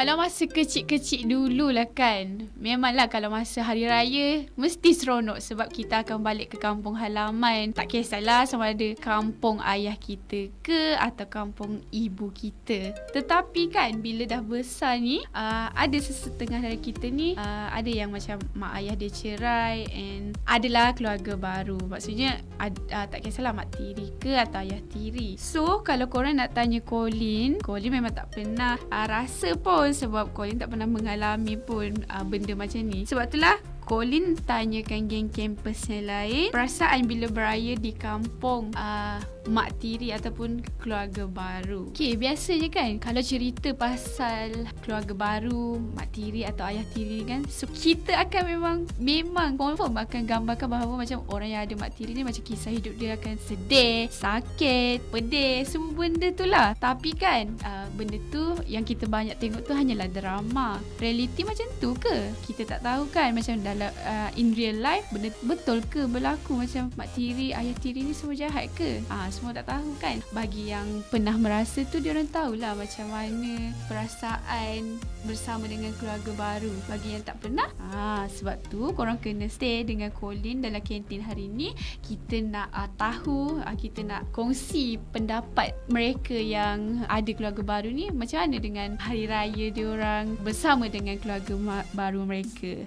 Kalau masa kecil-kecil dulu lah kan Memanglah kalau masa hari raya Mesti seronok sebab kita akan balik ke kampung halaman. Tak kisahlah sama ada kampung ayah kita ke Atau kampung ibu kita. Tetapi kan bila dah besar ni uh, Ada sesetengah dari kita ni uh, Ada yang macam mak ayah dia cerai And adalah keluarga baru. Maksudnya ad, uh, tak kisahlah mak tiri ke atau ayah tiri. So kalau korang nak tanya Colin Colin memang tak pernah uh, rasa pun Sebab Colin tak pernah mengalami pun uh, benda macam ni. Sebab itulah Colin tanyakan geng kampus yang lain. Perasaan bila beraya di kampung uh, Mak tiri ataupun keluarga baru? Okay biasanya kan Kalau cerita pasal keluarga baru Mak tiri atau ayah tiri kan So kita akan memang Memang confirm akan gambarkan bahawa Macam orang yang ada mak tiri ni Macam kisah hidup dia akan sedih Sakit Pedih Semua benda tu lah. Tapi kan uh, Benda tu Yang kita banyak tengok tu Hanyalah drama. Reality macam tu ke? Kita tak tahu kan Macam dalam uh, in real life benda betul ke berlaku macam mak tiri ayah tiri ni semua jahat ke? Uh, semua tak tahu kan. Bagi yang pernah merasa tu dia orang tahulah macam mana perasaan bersama dengan keluarga baru. Bagi yang tak pernah ah uh, sebab tu korang kena stay dengan Colin dalam kantin hari ni. Kita nak uh, tahu uh, kita nak kongsi pendapat mereka yang ada keluarga baru ni macam mana dengan hari raya dia orang bersama dengan keluarga baru mereka